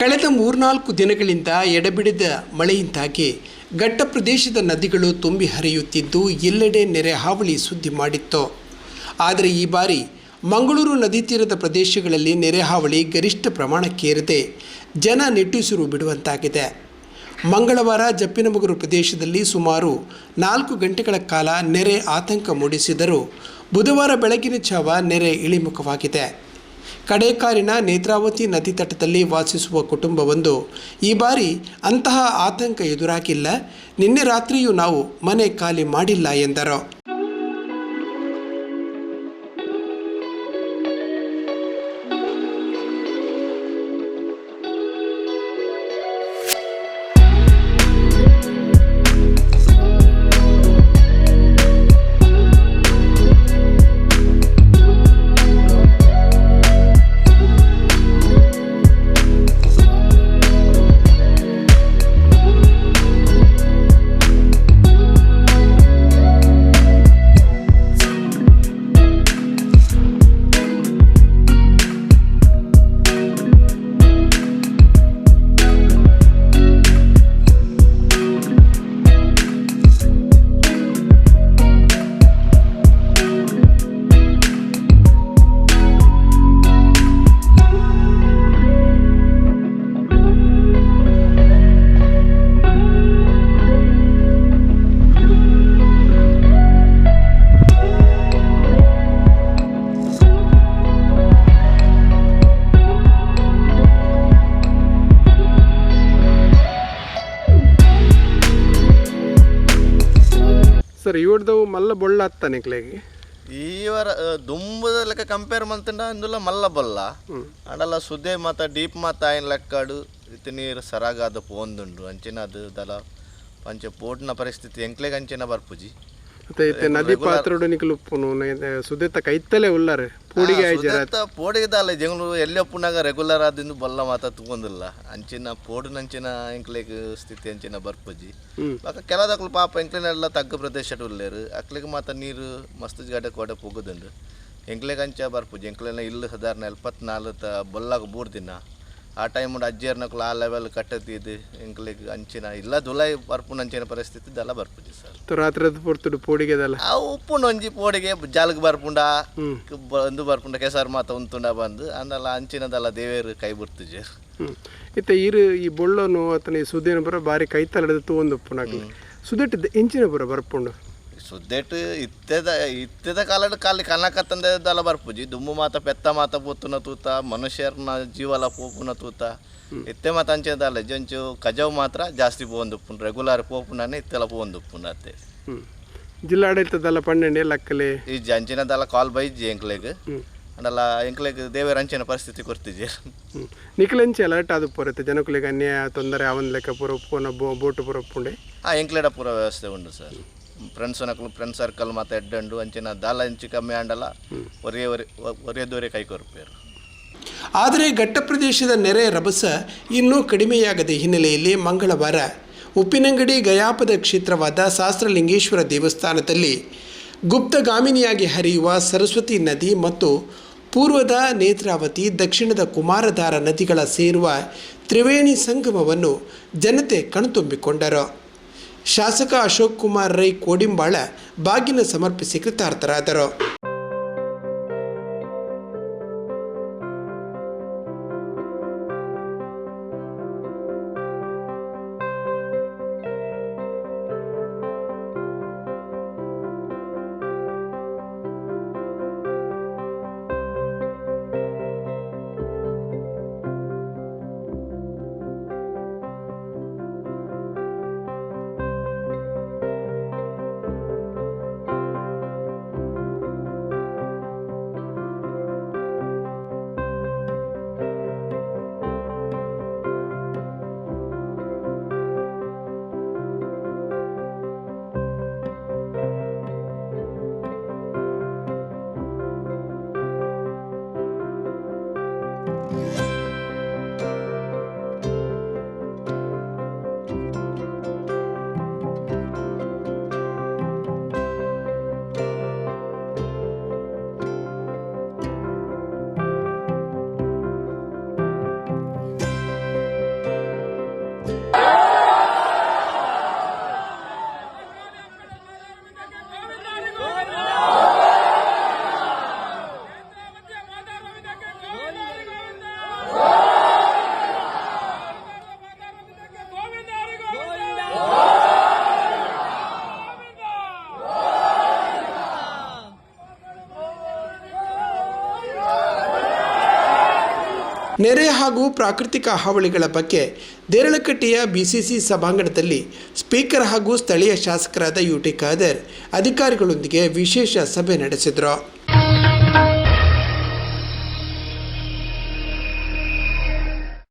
ಕಳೆದ ಮೂರ್ನಾಲ್ಕು ದಿನಗಳಿಂದ ಎಡಬಿಡಿದ ಮಳೆಯಿಂದಾಗಿ ಘಟ್ಟ ಪ್ರದೇಶದ ನದಿಗಳು ತುಂಬಿ ಹರಿಯುತ್ತಿದ್ದು ಎಲ್ಲೆಡೆ ನೆರೆ ಹಾವಳಿ ಸುದ್ದಿ ಮಾಡಿತ್ತು. ಆದರೆ ಈ ಬಾರಿ ಮಂಗಳೂರು ನದಿ ತೀರದ ಪ್ರದೇಶಗಳಲ್ಲಿ ನೆರೆ ಹಾವಳಿ ಗರಿಷ್ಠ ಪ್ರಮಾಣಕ್ಕೇರದೆ. ಜನ ನಿಟ್ಟುಸಿರು ಬಿಡುವಂತಾಗಿದೆ. ಮಂಗಳವಾರ ಜಪ್ಪಿನಮಗರು ಪ್ರದೇಶದಲ್ಲಿ ಸುಮಾರು ನಾಲ್ಕು ಗಂಟೆಗಳ ಕಾಲ ನೆರೆ ಆತಂಕ ಮೂಡಿಸಿದರೂ ಬುಧವಾರ ಬೆಳಗಿನ ಜಾವ ನೆರೆ ಇಳಿಮುಖವಾಗಿದೆ. ಕಡೇಕಾರಿನ ನೇತ್ರಾವತಿ ನದಿ ತಟದಲ್ಲಿ ವಾಸಿಸುವ ಕುಟುಂಬವೊಂದು. ಈ ಬಾರಿ ಅಂತಹ ಆತಂಕ ಎದುರಾಗಿಲ್ಲ. ನಿನ್ನೆ ರಾತ್ರಿಯೂ ನಾವು ಮನೆ ಖಾಲಿ ಮಾಡಿಲ್ಲ ಎಂದರು. ಸರ್ ಇವಡ್ದವು ಮಲ್ಲ ಬೊಳ್ಳ ಹತ್ತಾನೆ ಕ್ಲೆಗೆ. ಈವರ ದುಂಬದ ಲೆಕ್ಕ ಕಂಪೇರ್ ಮಂತಂಡ ಇಂದುಲ ಮಲ್ಲ ಬಲ್ಲ ಅಂಡಲ್ಲ ಸುದೇ ಮಾತ ಡೀಪ್ ಮಾತ ಆಯ್ನ ಲೆಕ್ಕಾಡು ಇತ್ತು ನೀರು ಸರಾಗಾದ ಪೋಂದುಂಡು ಅಂಚಿನ ಅದು ದಲ ಪಂಚ ಪೋಟ್ನ ಪರಿಸ್ಥಿತಿ ಎಂಕ್ಲೆಗೆ ಅಂಚಿನ ಬರ್ಪುಜಿ. ನದಿ ಪಾತ್ರೋಡು ನಿಕಲು ಉಪ್ಪುನು ಸುದೆತ್ತ ಕೈತಲೆ ಉಲ್ಲಾರೆ ಪೂಡಿಗೆ ಪೋಡಿಗೆ ದಾಲ ಜಂಗ್ಳು ಎಲ್ಲೆ ಪುನಾಗ ರೆಗ್ಯುಲರ್ ಆದಿಂದ ಬಲ್ಲ ಮಾತ ತಗೊಂದಿಲ್ಲ ಅಂಚಿನ ಪೋಡಿನಂಚಿನ ಎಂಕ್ಲೆಗ್ ಸ್ಥಿತಿ ಅಂಚಿನ ಬರ್ಪುಜಿ. ಬಾಕ ಕೆಲದಕ್ಲು ಪಾಪ ಎಂಕ್ಲೆನೆಲ್ಲ ತಗ್ಗ ಪ್ರದೇಶ ಉಳ್ಳೇರು ಅಕ್ಲಿಗೆ ಮಾತ ನೀರು ಮಸ್ತ್ ಗಾಡಿ ಕೋಡೆ ಹೋಗೋದಂದ್ರೆ ಎಂಕ್ಲೆಗ್ ಅಂಚ ಬರ್ಪುಜಿ. ಎಂಕ್ಲೆನ ಇಲ್ಲಿ ಸಾಧಾರಣ ಎಲ್ಪತ್ನಾಲ್ಕು ಬಲ್ಲಾಗ ಬೂರ್ ದಿನ. ಆ ಟೈಮ್ ಅಜ್ಜೇರ್ನಕ್ಲು ಆ ಲೆವೆಲ್ ಕಟ್ಟತಿದ್ದು ಎಂಕ್ಲೆಗ್ ಅಂಚಿನ ಇಲ್ಲ ದುಲೈ ಬರ್ಪುನ ಅಂಚಿನ ಪರಿಸ್ಥಿತಿ ದಲ್ಲ ಬರ್ಪುಜಿ ಸರ್. ರಾತ್ರಿ ಪೊರ್ತುಡು ಪೂಡಿಗೆದಲ್ಲ ಆ ಉಪ್ಪು ನೊಂಜಿ ಪೋಡಿಗೆ ಜಾಲಗ್ ಬರ್ಪುಂಡ ಒಂದು ಬರ್ಪುಂಡ ಕೆಸರು ಮಾತ ಉಂತುಂಡ ಬಂದು ಅಂದಲ್ಲ ಅಂಚಿನದಲ್ಲ ದೇವೇರು ಕೈ ಬಿಡ್ತಿಜೆ ಇತ್ತೆ ಇರು ಈ ಬೊಳ್ಳನು ಅತನ ಈ ಸುದ್ದಿನ ಬರ ಬಾರಿ ಕೈತಲದ ತೂಂದು ಉಪ್ಪುನಾಗ ಸುದಟ್ಟಿದ್ದ ಇಂಚಿನ ಬರ ಬರ್ಪುಂಡು ಸುದ್ದೆಟ್ ಇತ್ತೆದ ಇತ್ತೆದ ಕಾಲದ ಕಾಲಿ ಕನ್ನಕತ್ತಂದೆದಲ್ಲ ಬರ್ಪುಜಿ ದುಮ್ಮು ಮಾತ ಪೆತ್ತ ಮಾತ ಪೋತುನ ತೂತ ಮನುಷ್ಯರ್ನ ಜೀವಲ ಪೋಪುನ ತೂತ. ಇತ್ತೆ ಮಾತ ಅಂಚೆದಲ್ಲ ಜಂಚು ಕಜವ್ ಮಾತ್ರ ಜಾಸ್ತಿ ಪೋಂದುಪ್ಪುನ್ ರೆಗ್ಯುಲರ್ ಪೋಪುನನೆ ಇತ್ತೆಲ್ಲ ಪೋಂದುಪ್ಪುನ್ ಅತ್ತೆ. ಜಿಲ್ಲಾಡಳಿತದಲ್ಲ ಪಣ್ಣೆ ಲಕ್ಕಲೆ. ಈ ಅಂಚಿನದಲ್ಲ ಕಾಲ್ ಬೈಜಿ ಎಂಕ್ಲೆಗ್. ಅಂಡಲ್ಲ ಎಂಕ್ಲೆಗ್ ದೇವರ ಅಂಚಿನ ಪರಿಸ್ಥಿತಿ ಕೊಡ್ತಿಜಿ ಹ್ಮ್. ನಿಖಲೆಂಚಿ ಅಲರ್ಟ್ ಅದು ಪೊರತೆ. ಜನಕ್ಕೆ ಅನ್ಯಾಯ ತೊಂದರೆ ಅವನ್ ಲೆಕ್ಕ ಪೂರ ಬೋಟ್ ಬೋಟು ಪುರ ಉಪ್ಪುಂಡೆ ಆ ಎಂಕ್ಲೆಡ ಪೂರ ವ್ಯವಸ್ಥೆ ಉಂಡು ಸರ್. ಫ್ರೆಂಡ್ಸ್ ನಕ್ಲು ಫ್ರೆಂಡ್ ಸರ್ಕಲ್ ಮಾತ ಎಡ್ಡಂಡು ಅಂಚಿನ ದಾಲ ಇಂಚಿ ಕಮ್ಮಿ ಆಂಡಲ್ಲ ಒರೇ ಒರೆ ಕೈ ಕೊರ್ಪೇರು ಆದರೆ ಘಟ್ಟ ಪ್ರದೇಶದ ನೆರೆ ರಭಸ ಇನ್ನೂ ಕಡಿಮೆಯಾಗದ ಹಿನ್ನೆಲೆಯಲ್ಲಿ ಮಂಗಳವಾರ ಉಪ್ಪಿನಂಗಡಿ ಗಯಾಪದ ಕ್ಷೇತ್ರವಾದ ಶಾಸ್ತ್ರಲಿಂಗೇಶ್ವರ ದೇವಸ್ಥಾನದಲ್ಲಿ ಗುಪ್ತಗಾಮಿನಿಯಾಗಿ ಹರಿಯುವ ಸರಸ್ವತಿ ನದಿ ಮತ್ತು ಪೂರ್ವದ ನೇತ್ರಾವತಿ, ದಕ್ಷಿಣದ ಕುಮಾರಧಾರ ನದಿಗಳ ಸೇರುವ ತ್ರಿವೇಣಿ ಸಂಗಮವನ್ನು ಜನತೆ ಕಣ್ತುಂಬಿಕೊಂಡರು. ಶಾಸಕ ಅಶೋಕ್ ಕುಮಾರ್ ರೈ ಕೋಡಿಂಬಾಳ ಬಾಗಿನ ಸಮರ್ಪಿಸಿ ಕೃತಾರ್ಥರಾದರು. ನೆರೆ ಹಾಗೂ ಪ್ರಾಕೃತಿಕ ಹಾವಳಿಗಳ ಬಗ್ಗೆ ದೇರಳಕಟ್ಟೆಯ ಬಿಸಿಸಿ ಸಭಾಂಗಣದಲ್ಲಿ ಸ್ಪೀಕರ್ ಹಾಗೂ ಸ್ಥಳೀಯ ಶಾಸಕರಾದ ಯು ಟಿ ಖಾದರ್ ಅಧಿಕಾರಿಗಳೊಂದಿಗೆ ವಿಶೇಷ ಸಭೆ ನಡೆಸಿದರು.